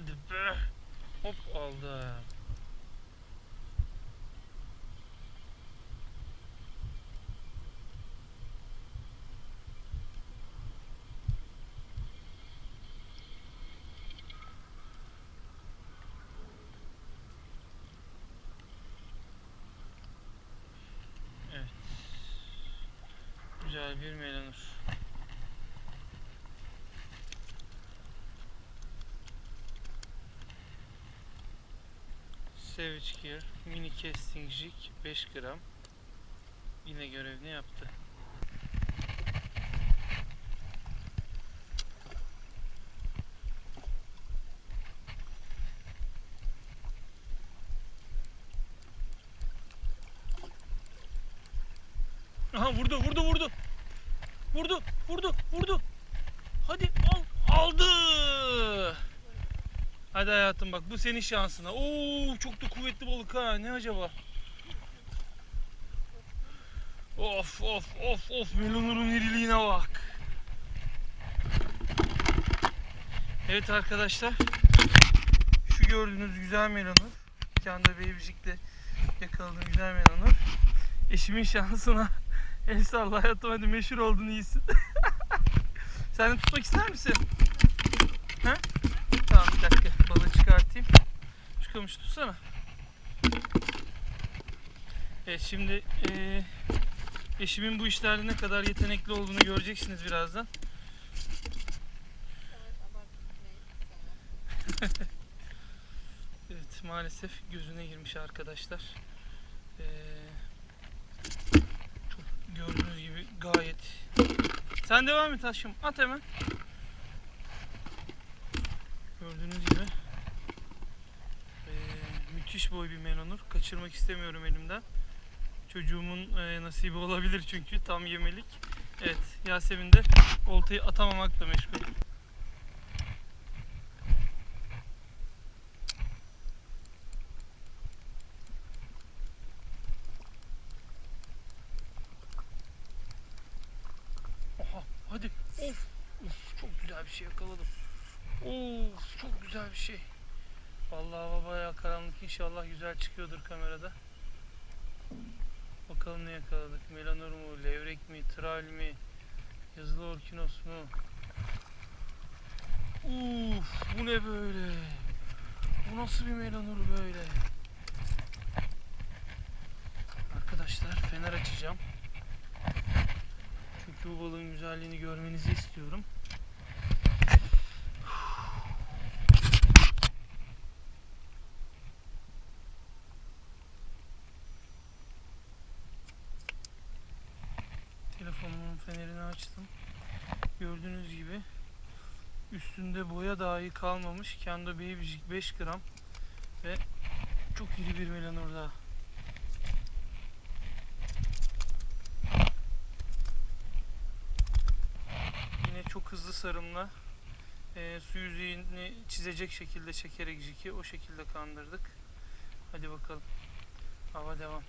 Hadi be. Hop aldı. Evet. Güzel bir melanur. Savage Gear mini casting jig 5 gram yine görevini yaptı. Aha vurdu vurdu vurdu. Vurdu vurdu vurdu. Hadi al aldı. Hadi hayatım bak bu senin şansına. Oo çok da kuvvetli balık ha. Ne acaba? Of of of of melonurun iriliğine bak. Evet arkadaşlar. Şu gördüğünüz güzel melonur. Kendi beyibicikle yakaladığım güzel melonur. Eşimin şansına el salla hayatım hadi meşhur oldun iyisin. Sen de tutmak ister misin? He? Tamam bir dakika balığı çıkartayım. Şu kamışı tutsana. Evet şimdi eee, eşimin bu işlerde ne kadar yetenekli olduğunu göreceksiniz birazdan. Evet maalesef gözüne girmiş arkadaşlar. Eee, çok gördüğünüz gibi gayet. Sen devam et aşkım at hemen. Gördüğünüz gibi eee, müthiş boy bir melonur. Kaçırmak istemiyorum elimden. Çocuğumun eee, nasibi olabilir çünkü tam yemelik. Evet Yasemin de oltayı atamamakla meşgul. Oha hadi of of çok güzel bir şey yakaladım. Of çok güzel bir şey. Vallahi baba ya karanlık inşallah güzel çıkıyordur kamerada. Bakalım ne yakaladık. Melanur mu, levrek mi, tral mi, yazılı orkinos mu? Uf bu ne böyle? Bu nasıl bir melanur böyle? Arkadaşlar fener açacağım. Çünkü bu balığın güzelliğini görmenizi istiyorum. Telefonumun fenerini açtım. Gördüğünüz gibi üstünde boya dahi kalmamış. Kendo Babycik 5 gram ve çok iri bir melanur daha. Yine çok hızlı sarımla e, su yüzeyini çizecek şekilde çekerek jiki o şekilde kandırdık. Hadi bakalım. Hava devam.